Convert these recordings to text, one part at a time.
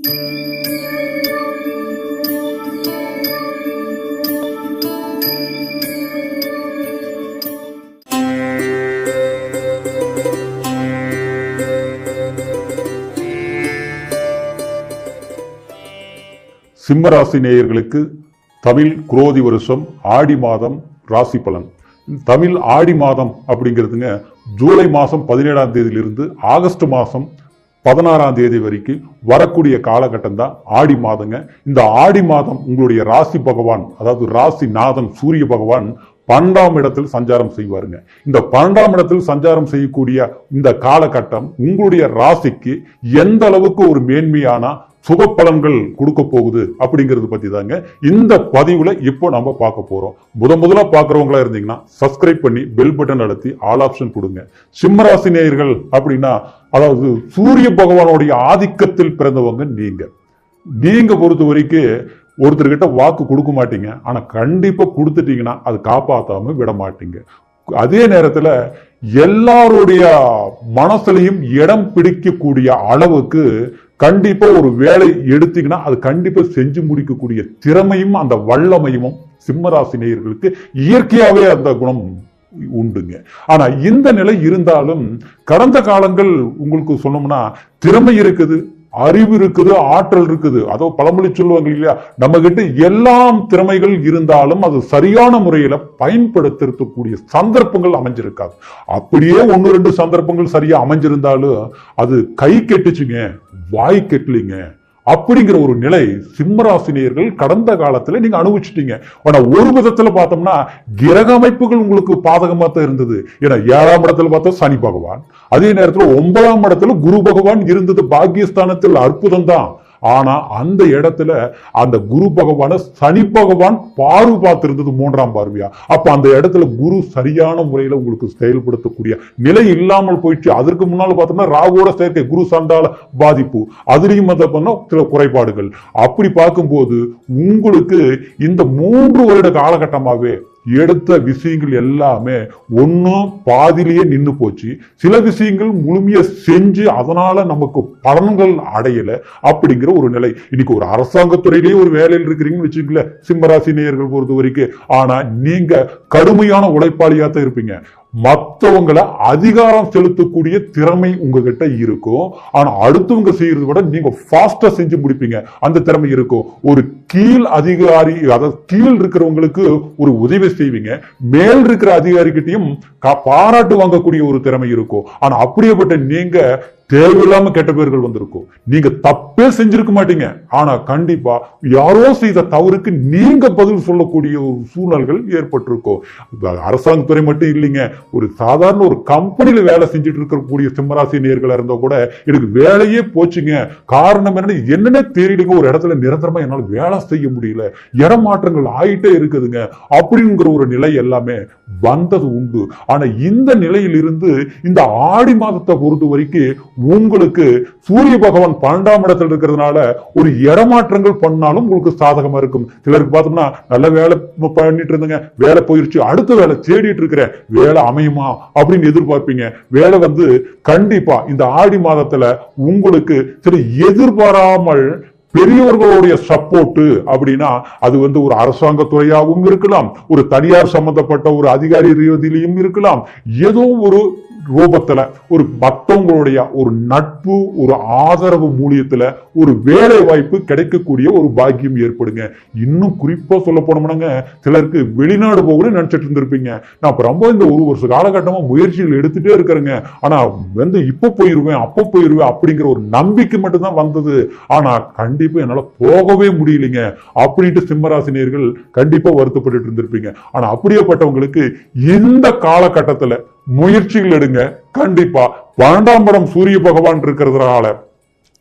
சிம்மராசி நேயர்களுக்கு தமிழ் குரோதி வருஷம் ஆடி மாதம் ராசி பலன். தமிழ் ஆடி மாதம் அப்படிங்கிறதுங்க ஜூலை மாதம் பதினேழாம் தேதியிலிருந்து ஆகஸ்ட் மாதம் பதினாறாம் தேதி வரைக்கும் வரக்கூடிய காலகட்டம் தான் ஆடி மாதங்க. இந்த ஆடி மாதம் உங்களுடைய ராசி பகவான் அதாவது ராசி நாதன் சூரிய பகவான் பன்னெண்டாம் இடத்தில் சஞ்சாரம் செய்வாருங்க. இந்த பன்னெண்டாம் இடத்தில் சஞ்சாரம் செய்யக்கூடிய இந்த காலகட்டம் உங்களுடைய ராசிக்கு எந்த அளவுக்கு ஒரு மேன்மையான சுப பலன்கள் கொடுக்க போகுது அப்படிங்கிறது பத்தி தாங்க இந்த பதிவுல இப்போ நம்ம பார்க்க போறோம். முத முதலா பாக்குறவங்களா இருந்தீங்கன்னா சப்ஸ்கிரைப் பண்ணி பெல் பட்டன் அழுத்தி ஆல் ஆப்ஷன் கொடுங்க. சிம்மராசி நேயர்கள் அப்படின்னா அதாவது சூரிய பகவானுடைய ஆதிக்கத்தில் பிறந்தவங்க நீங்க. நீங்க பொறுத்த வரைக்கும் ஒருத்தர்கிட்ட வாக்கு கொடுக்க மாட்டீங்க. ஆனா கண்டிப்பா கொடுத்துட்டீங்கன்னா அது காப்பாற்றாமல் விட மாட்டீங்க. அதே நேரத்துல எல்லாருடைய மனசுலையும் இடம் பிடிக்கக்கூடிய அளவுக்கு கண்டிப்பா ஒரு வேலை எடுத்தீங்கன்னா அது கண்டிப்பா செஞ்சு முடிக்கக்கூடிய திறமையும் அந்த வல்லமையும் சிம்மராசி நேயர்களுக்கு இயற்கையாவே அந்த குணம் உண்டுங்க. ஆனா இந்த நிலை இருந்தாலும் கடந்த காலங்கள் உங்களுக்கு சொன்னோம்னா திறமை இருக்குது அறிவு இருக்குது ஆற்றல் இருக்குது. அதோ பழமொழி சொல்லுவாங்க இல்லையா? நம்ம கிட்ட எல்லாம் திறமைகள் இருந்தாலும் அது சரியான முறையில பயன்படுத்தக்கூடிய சந்தர்ப்பங்கள் அமைஞ்சிருக்காது. அப்படியே ஒன்னு ரெண்டு சந்தர்ப்பங்கள் சரியா அமைஞ்சிருந்தாலும் அது கை கெட்டுச்சுங்க வாய் கெட்டலிங்க. அப்படிங்கிற ஒரு நிலை சிம்மராசினியர்கள் கடந்த காலத்துல நீங்க அனுபவிச்சிட்டீங்க. ஆனா ஒரு விதத்துல பார்த்தோம்னா கிரக அமைப்புகள் உங்களுக்கு பாதகமா தான் இருந்தது. ஏன்னா ஏழாம் இடத்துல பார்த்தா சனி பகவான். அதே நேரத்துல ஒன்பதாம் இடத்துல குரு பகவான் இருந்தது. பாக்கியஸ்தானத்தில் அற்புதம் தான் ஆனா அந்த இடத்துல அந்த குரு பகவான சனி பகவான் பார்வை பார்த்திருந்தது மூன்றாம் பார்வையா? அப்ப அந்த இடத்துல குரு சரியான முறையில உங்களுக்கு செயல்படுத்தக்கூடிய நிலை இல்லாமல் போயிடுச்சு. அதற்கு முன்னால் பார்த்தோம்னா ராகுவோட சேர்க்கை குரு சண்டால பாதிப்பு. அதுலேயும் வந்து பார்த்தோம்னா சில குறைபாடுகள். அப்படி பார்க்கும்போது உங்களுக்கு இந்த மூன்று வருட காலகட்டமாகவே எடுத்த விஷயங்கள் எல்லாமே ஒன்றும் பாதிலேயே நின்று போச்சு. சில விஷயங்கள் முழுமையை செஞ்சு அதனால நமக்கு பலன்கள் அடையல அப்படிங்கிற ஒரு நிலை. இன்னைக்கு ஒரு அரசாங்கத்துறையிலேயே ஒரு வேலையில் இருக்கிறீங்கன்னு வச்சுக்கல சிம்மராசி நேயர்கள் பொறுத்த வரைக்கும் ஆனா நீங்க கடுமையான உழைப்பாளியாக தான் இருப்பீங்க. மற்றவங்களை அதிகாரம் செலுத்தக்கூடிய திறமை உங்ககிட்ட இருக்கும். ஆனா அடுத்தவங்க செய்யறத விட நீங்க ஃபாஸ்டா செஞ்சு முடிப்பீங்க. அந்த திறமை இருக்கும். ஒரு கீழ் அதிகாரி அதாவது கீழ் இருக்கிறவங்களுக்கு ஒரு உதவி செய்வீங்க. மேல் இருக்கிற அதிகாரிகிட்டையும் கா- பாராட்டு வாங்கக்கூடிய ஒரு திறமை இருக்கும். ஆனா அப்படியேப்பட்ட நீங்க தேவையில்லாம கெட்ட பேர்கள் வந்திருக்கும். நீங்க தப்பே செஞ்சிருக்க மாட்டீங்க. ஆனா கண்டிப்பா யாரோ செய்த தவறுக்கு நீங்க பதில் சொல்லக்கூடிய ஒரு சூழல்கள் ஏற்பட்டிருக்கும். அரசாங்கத்துறை மட்டும் இல்லைங்க. ஒரு சாதாரண ஒரு கம்பெனில வேலை செஞ்சுட்டு இருக்கக்கூடிய சிம்மராசி நேர்களா இருந்தா கூட எனக்கு வேலையே போச்சுங்க. காரணம் என்ன என்னன்னே தெரியலங்க. ஒரு இடத்துல நிரந்தரமா என்னால வேலை செய்ய முடியல. இடமாற்றங்கள் ஆயிட்டே இருக்குதுங்க. அப்படிங்கிற ஒரு நிலை எல்லாமே வந்தது உண்டு. ஆனா இந்த நிலையிலிருந்து இந்த ஆடி மாதத்தை பொறுத்த வரைக்கும் உங்களுக்கு சூரிய பகவான் பன்னெண்டாம் இடத்துல இருக்கிறதுனால ஒரு இடமாற்றங்கள் பண்ணாலும் உங்களுக்கு சாதகமா இருக்கும். சிலருக்கு பார்த்தோம்னா நல்ல வேலை பண்ணிட்டு இருந்தங்க. வேலை போயிருச்சு அடுத்த வேலை தேடிட்டு இருக்கிற வேலை அமையுமா அப்படின்னு எதிர்பார்ப்பீங்க. வேலை வந்து கண்டிப்பா இந்த ஆடி மாதத்துல உங்களுக்கு சில எதிர்பாராமல் பெரியவர்களுடைய சப்போர்ட் அப்படின்னா அது வந்து ஒரு அரசாங்க துறையாகவும் இருக்கலாம். ஒரு தனியார் சம்பந்தப்பட்ட ஒரு அதிகாரி ரீதியிலையும் இருக்கலாம். ஏதோ ஒரு ரூபத்துல ஒரு மற்றவங்களுடைய ஒரு நட்பு ஒரு ஆதரவு மூலியத்துல ஒரு வேலை வாய்ப்பு கிடைக்கக்கூடிய ஒரு பாக்கியம் ஏற்படுங்க. இன்னும் குறிப்பா சொல்ல போனோம்னாங்க சிலருக்கு வெளிநாடு போகணும்னு நினைச்சிட்டு இருந்திருப்பீங்க. நான் இப்ப ரொம்ப இந்த ஒரு வருஷ காலகட்டமா முயற்சிகள் எடுத்துட்டே இருக்கிறேங்க. ஆனா வந்து இப்ப போயிருவேன் அப்ப போயிருவேன் அப்படிங்கிற ஒரு நம்பிக்கை மட்டும்தான் வந்தது. ஆனா கண்டிப்பா என்னால போகவே முடியலைங்க. அப்படின்ட்டு சிம்மராசினியர்கள் கண்டிப்பா வருத்தப்பட்டு இருந்திருப்பீங்க. ஆனா அப்படியேப்பட்டவங்களுக்கு இந்த காலகட்டத்துல முயற்சிகள் எடுங்க. கண்டிப்பா. பன்னெண்டாம் படம் சூரிய பகவான் இருக்கிறதுனால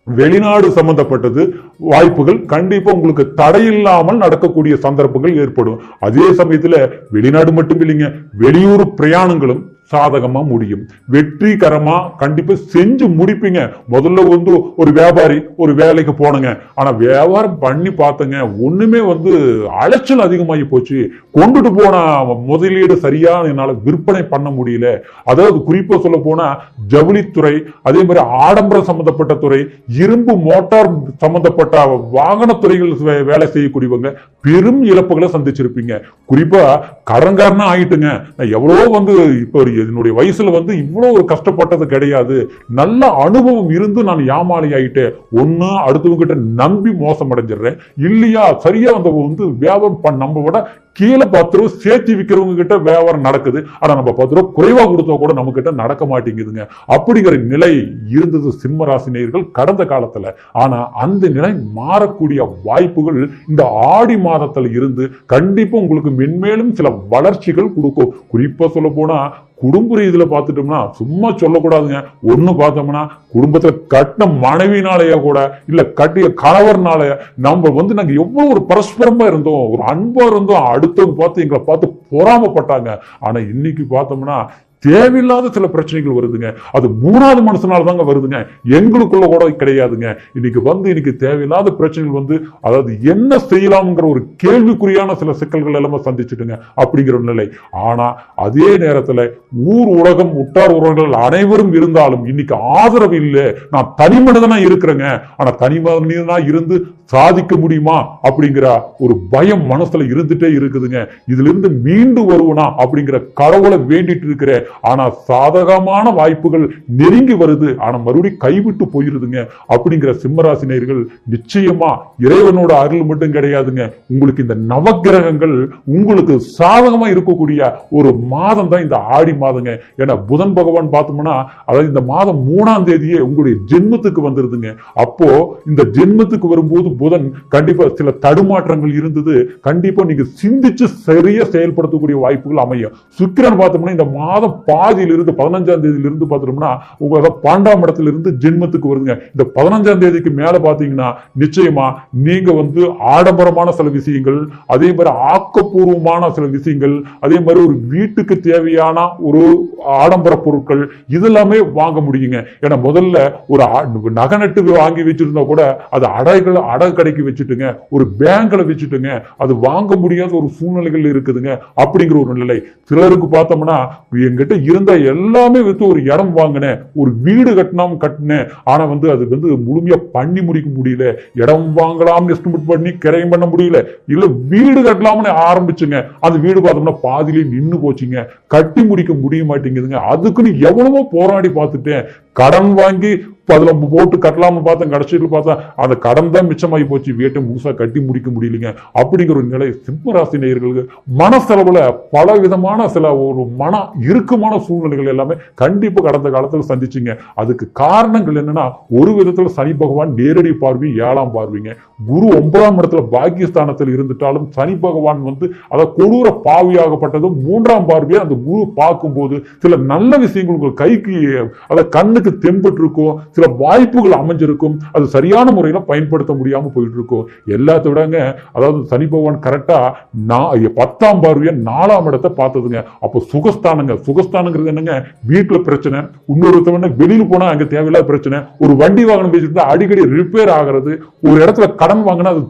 வெளிநாடு சம்பந்தப்பட்டது வாய்ப்புகள் கண்டிப்பா உங்களுக்கு தடையில்லாமல் நடக்கக்கூடிய சந்தர்ப்பங்கள் ஏற்படும். அதே சமயத்துல வெளிநாடு மட்டும் இல்லைங்க வெளியூர் பிரயாணங்களும் சாதகமா முடியும். வெற்றிகரமா கண்டிப்பா செஞ்சு முடிப்பீங்க. முதல்ல வந்து ஒரு வியாபாரி ஒரு வேலைக்கு போனங்க. ஆனா வியாபாரம் பண்ணி பார்த்தங்க. ஒண்ணுமே வந்து அலைச்சல் அதிகமாகி போச்சு. கொண்டுட்டு போன முதலீடு சரியா என்னால விற்பனை பண்ண முடியல. அதாவது குறிப்பா சொல்ல போனா ஜவுளித்துறை அதே மாதிரி ஆடம்பரம் சம்பந்தப்பட்ட துறை இரும்பு மோட்டார் சம்பந்தப்பட்ட வாகன துறைகள் வே- வேலை செய்யக்கூடியவங்க பெரும் இழப்புகளை சந்திச்சிருப்பீங்க. குறிப்பா கடன்காரனா ஆயிட்டுங்க. நான் எவ்வளவோ வந்து இப்போ ஒரு என்னுடைய வயசுல வந்து இவ்வளவு ஒரு கஷ்டப்பட்டது கிடையாது. நல்ல அனுபவம் இருந்து நான் ஏமாளி ஆயிட்டேன். ஒண்ணு அடுத்தவங்க கிட்ட நம்பி மோசம் அடைஞ்சிடுறேன் இல்லையா? சரியா? அந்த வந்து வியாபாரம் நம்ம விட கீழே பத்து ரூபா சேர்த்து விற்கிறவங்க கிட்ட வியாபாரம் நடக்குது. ஆனா நம்ம பத்து ரூபா குறைவா கொடுத்தா கூட நம்ம கிட்ட நடக்க மாட்டேங்குதுங்க. அப்படிங்கிற நிலை இருந்தது சிம்ம ராசினியர்கள் கடந்த காலத்துல. ஆனா அந்த நிலை மாறக்கூடிய வாய்ப்புகள் இந்த ஆடி மாதத்துல இருந்து கண்டிப்பா உங்களுக்கு மென்மேலும் சில வளர்ச்சிகள் கொடுக்கும். குறிப்பா சொல்ல போனா குடும்ப ரீதியில பார்த்துட்டோம்னா சும்மா சொல்லக்கூடாதுங்க. ஒண்ணு பார்த்தோம்னா குடும்பத்தில் கட்டின மனைவினாலேயே கூட இல்ல கட்டிய கணவர்னால நம்ம வந்து நாங்க எவ்வளோ ஒரு பரஸ்பரமா இருந்தோம் ஒரு அன்பாக இருந்தோம் அடுத்தவங்க பார்த்து எங்களை பார்த்து பொறாமப்பட்டாங்க. ஆனா இன்னைக்கு பார்த்தோம்னா தேவையில்லாத சில பிரச்சனைகள் வருதுங்க. அது மூணாவது மனுஷனால தாங்க வருதுங்க. எங்களுக்குள்ள கூட கிடையாதுங்க. இன்னைக்கு வந்து இன்னைக்கு தேவையில்லாத பிரச்சனைகள் வந்து அதாவது என்ன செய்யலாம்ங்கிற ஒரு கேள்விக்குறியான சில சிக்கல்கள் எல்லாமே சந்திச்சுட்டுங்க அப்படிங்கிற நிலை. ஆனா அதே நேரத்துல ஊர் உலகம் உட்டார் உறவுகள் அனைவரும் இருந்தாலும் இன்னைக்கு ஆதரவு இல்லை. நான் தனி மனிதனா இருக்கிறேங்க. ஆனா தனி மனிதனா இருந்து சாதிக்க முடியுமா அப்படிங்கிற ஒரு பயம் மனசுல இருந்துட்டே இருக்குதுங்க. இதுல இருந்து மீண்டு வருவனா அப்படிங்கிற கடவுளை வேண்டிட்டு இருக்கிறேன் ஆனா சாதகமான வாய்ப்புகள் நெருங்கி வருது. ஆனா மறுபடியும் கைவிட்டு போயிருதுங்க. அப்படிங்கிற சிம்மராசினியர்கள் நிச்சயமா இறைவனோட அருள் மட்டும் கிடையாதுங்க. உங்களுக்கு இந்த நவக்கிரகங்கள் உங்களுக்கு சாதகமா இருக்கக்கூடிய ஒரு மாதம் தான் இந்த ஆடி மாதங்க. ஏன்னா புதன் பகவான் பார்த்தோம்னா அதாவது இந்த மாதம் மூணாம் தேதியே உங்களுடைய ஜென்மத்துக்கு வந்துருதுங்க. அப்போ இந்த ஜென்மத்துக்கு வரும்போது புதன் கண்டிப்பா சில தடுமாற்றங்கள் இருந்தது. கண்டிப்பா நீங்க சிந்திச்சு சரியா செயல்படுத்தக்கூடிய வாய்ப்புகள் அமையும். சுக்கிரன் பார்த்தோம்னா இந்த மாதம் பாதியில இருந்து பதினஞ்சாம் தேதியிலிருந்து பார்த்தோம்னா உங்களோட பன்னெண்டாம் இடத்திலிருந்து ஜென்மத்துக்கு வருதுங்க. இந்த பதினஞ்சாம் தேதிக்கு மேல பாத்தீங்கன்னா நிச்சயமா நீங்க வந்து ஆடம்பரமான சில விஷயங்கள் அதே மாதிரி ஆக்கப்பூர்வமான சில விஷயங்கள் அதே மாதிரி ஒரு வீட்டுக்கு தேவையான ஒரு ஆடம்பர பொருட்கள் இதெல்லாமே வாங்க முடியுங்க. ஏன்னா முதல்ல ஒரு நகை நட்டு வாங்கி வச்சிருந்தா கூட அது அடைகள் அடகு கடைக்கு வச்சுட்டுங்க ஒரு பேங்கில் வச்சுட்டுங்க அது வாங்க முடியாத ஒரு சூழ்நிலைகள் இருக்குதுங்க அப்படிங்கிற ஒரு நிலை. சிலருக்கு பார்த்தோம்னா என்கிட்ட இருந்த எல்லாமே வித்து ஒரு இடம் வாங்கினேன். ஒரு வீடு கட்டினாம் கட்டினேன். ஆனா வந்து அது வந்து முழுமையா பண்ணி முடிக்க முடியல. இடம் வாங்கலாம்னு எஸ்டிமேட் பண்ணி கிரையம் பண்ண முடியல. இல்ல வீடு கட்டலாம்னு ஆரம்பிச்சுங்க. அந்த வீடு பார்த்தோம்னா பாதியிலே நின்னு போச்சுங்க. கட்டி முடிக்க முடிய மாட்டேங்குதுங்க. அதுக்குன்னு எவ்வளவோ போராடி பார்த்துட்டேன். கடன் வாங்கி அதுல போட்டு கட்டலாம்னு பார்த்தேன் கடைசியில் பார்த்தா அந்த கடன் தான் மிச்சமாகி போச்சு. வீட்டை முழுசாக கட்டி முடிக்க முடியலைங்க. அப்படிங்கிற ஒரு நிலை சிம்மராசி நேயர்களுக்கு. மனசெலவில் பல விதமான சில ஒரு மன இறுக்கமான சூழ்நிலைகள் எல்லாமே கண்டிப்பா கடந்த காலத்தில் சந்திச்சிங்க. அதுக்கு காரணங்கள் என்னன்னா ஒரு விதத்தில் சனி பகவான் நேரடி பார்வை ஏழாம் பார்வைங்க. குரு ஒன்பதாம் இடத்துல பாக்கியஸ்தானத்தில் இருந்துட்டாலும் சனி பகவான் வந்து அதை கொடூர பாவியாகப்பட்டதும் மூன்றாம் பார்வையை அந்த குரு பார்க்கும்போது சில நல்ல விஷயங்கள் உங்கள் கைக்கு அதை கண்ணுக்கு எங்களுக்கு தெம்பட்டு இருக்கோ சில வாய்ப்புகள் அமைஞ்சிருக்கும் அது சரியான முறையில் பயன்படுத்த முடியாம போயிட்டு இருக்கும் எல்லாத்த விடங்க அதாவது சனி பகவான் கரெக்டா நான் பத்தாம் பார்வையை நாலாம் இடத்தை பார்த்ததுங்க. அப்போ சுகஸ்தானங்க சுகஸ்தானங்கிறது என்னங்க வீட்டில் பிரச்சனை இன்னொருத்தவன வெளியில் போனா அங்கே தேவையில்லாத பிரச்சனை ஒரு வண்டி வாகனம் வச்சிருந்தா அடிக்கடி ரிப்பேர் ஆகிறது ஒரு இடத்துல கடன் வாங்கினா அது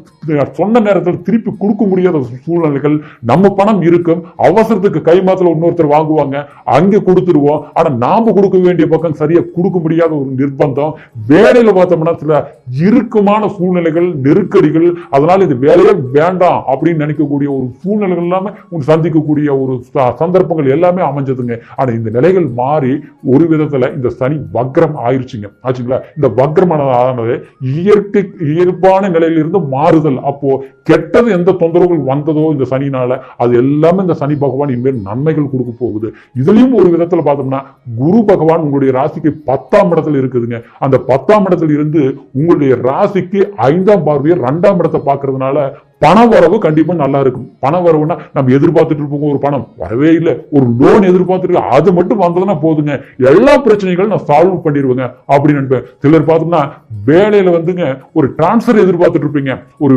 சொன்ன நேரத்தில் திருப்பி கொடுக்க முடியாத சூழ்நிலைகள் நம்ம பணம் இருக்கும் அவசரத்துக்கு கை மாத்துல இன்னொருத்தர் வாங்குவாங்க அங்க கொடுத்துருவோம் ஆனா நாம கொடுக்க வேண்டிய பக்கம் சரியா கொடுக்க முடியாத ஒரு நிர்பந்தம். வேலையில பார்த்தோம்னா சில இறுக்கமான சூழ்நிலைகள் நெருக்கடிகள் அதனால இது வேலையே வேண்டாம் அப்படின்னு நினைக்கக்கூடிய ஒரு சூழ்நிலைகள் எல்லாமே உங்க சந்திக்கக்கூடிய ஒரு சந்தர்ப்பங்கள் எல்லாமே அமைஞ்சதுங்க. ஆனால் இந்த நிலைகள் மாறி ஒரு விதத்துல இந்த சனி வக்ரம் ஆயிருச்சுங்க. ஆச்சுங்களா? இந்த வக்ரமானது இயற்கை இயல்பான நிலையிலிருந்து மாறுதல். அப்போ கெட்டது எந்த தொந்தரவுகள் வந்ததோ இந்த சனினால அது எல்லாமே இந்த சனி பகவான் இனிமேல் நன்மைகள் கொடுக்க போகுது. இதுலயும் ஒரு விதத்துல பார்த்தோம்னா குரு பகவான் உங்களுடைய ராசிக்கு பத்தாம் இடத்துல இருக்குதுங்க. அந்த பத்தாம் இடத்துல இருந்து உங்களுடைய ராசிக்கு ஐந்தாம் பார்வையை ரெண்டாம் இடத்தை பார்க்கறதுனால பண வரவு கண்டிப்பா நல்லா இருக்கும். பண வரவுனா நம்ம எதிர்பார்த்துட்டு இருப்போம் ஒரு பணம் வரவே இல்லை. ஒரு லோன் எதிர்பார்த்துட்டு இருக்கோம். அது மட்டும் வந்ததுன்னா போதுங்க. எல்லா பிரச்சனைகளும் நான் சால்வ் பண்ணிடுவேங்க. அப்படின்னு நினைப்பேன் சிலர் பார்த்தோம்னா வேலையில வந்துங்க ஒரு டிரான்ஸ்ஃபர் எதிர்பார்த்துட்டு இருப்பீங்க. ஒரு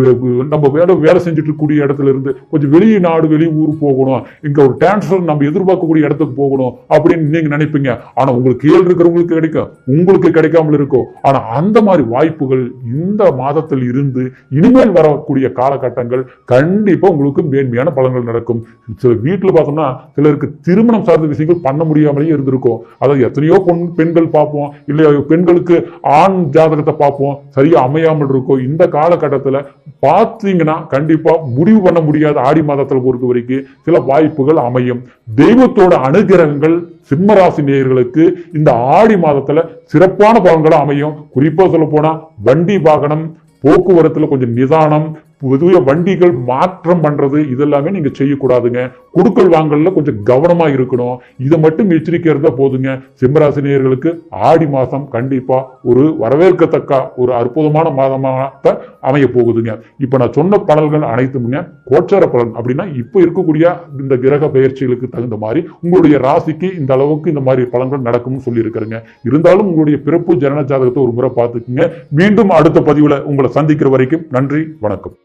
நம்ம வேலை வேலை செஞ்சுட்டு இருக்கக்கூடிய இடத்துல இருந்து கொஞ்சம் வெளியே நாடு வெளி ஊர் போகணும். இங்க ஒரு டிரான்ஸ்ஃபர் நம்ம எதிர்பார்க்கக்கூடிய இடத்துக்கு போகணும் அப்படின்னு நீங்க நினைப்பீங்க. ஆனா உங்களுக்கு கீழ் இருக்கிறவங்களுக்கு கிடைக்கும் உங்களுக்கு கிடைக்காமல் இருக்கும். ஆனா அந்த மாதிரி வாய்ப்புகள் இந்த மாதத்தில் இருந்து இனிமேல் வரக்கூடிய காலகட்டம் காலகட்டங்கள் கண்டிப்பா உங்களுக்கு மேன்மையான பலன்கள் நடக்கும். சில வீட்டுல பார்த்தோம்னா சிலருக்கு திருமணம் சார்ந்த விஷயங்கள் பண்ண முடியாமலேயே இருந்திருக்கும். அதாவது எத்தனையோ பொன் பெண்கள் பார்ப்போம் இல்லையா பெண்களுக்கு ஆண் ஜாதகத்தை பார்ப்போம் சரியாக அமையாமல் இருக்கும் இந்த காலகட்டத்துல பார்த்தீங்கன்னா கண்டிப்பா முடிவு பண்ண முடியாத ஆடி மாதத்துல பொறுத்த வரைக்கும் சில வாய்ப்புகள் அமையும். தெய்வத்தோட அனுகிரகங்கள் சிம்மராசி நேயர்களுக்கு இந்த ஆடி மாதத்துல சிறப்பான பலன்களா அமையும். குறிப்பா சொல்ல போனா வண்டி வாகனம் போக்குவரத்துல கொஞ்சம் நிதானம் புதிய வண்டிகள் மாற்றம் பண்றது இதெல்லாமே நீங்க செய்யக்கூடாதுங்க. குடுக்கல் வாங்கல கொஞ்சம் கவனமா இருக்கணும். இதை மட்டும் எச்சரிக்கை இருந்தா போதுங்க. சிம்மராசினியர்களுக்கு ஆடி மாசம் கண்டிப்பா ஒரு வரவேற்கத்தக்க ஒரு அற்புதமான மாதமாக அமைய போகுதுங்க இப்ப நான் சொன்ன பலன்கள் அனைத்துமே கோச்சார பலன் அப்படின்னா இப்ப இருக்கக்கூடிய இந்த கிரக பயிற்சிகளுக்கு தகுந்த மாதிரி உங்களுடைய ராசிக்கு இந்த அளவுக்கு இந்த மாதிரி பலன்கள் நடக்கும்னு சொல்லி இருக்கிறேங்க இருந்தாலும் உங்களுடைய பிறப்பு ஜனன ஜாதகத்தை ஒரு முறை பார்த்துக்குங்க. மீண்டும் அடுத்த பதிவுல உங்களை சந்திக்கிற வரைக்கும் நன்றி வணக்கம்.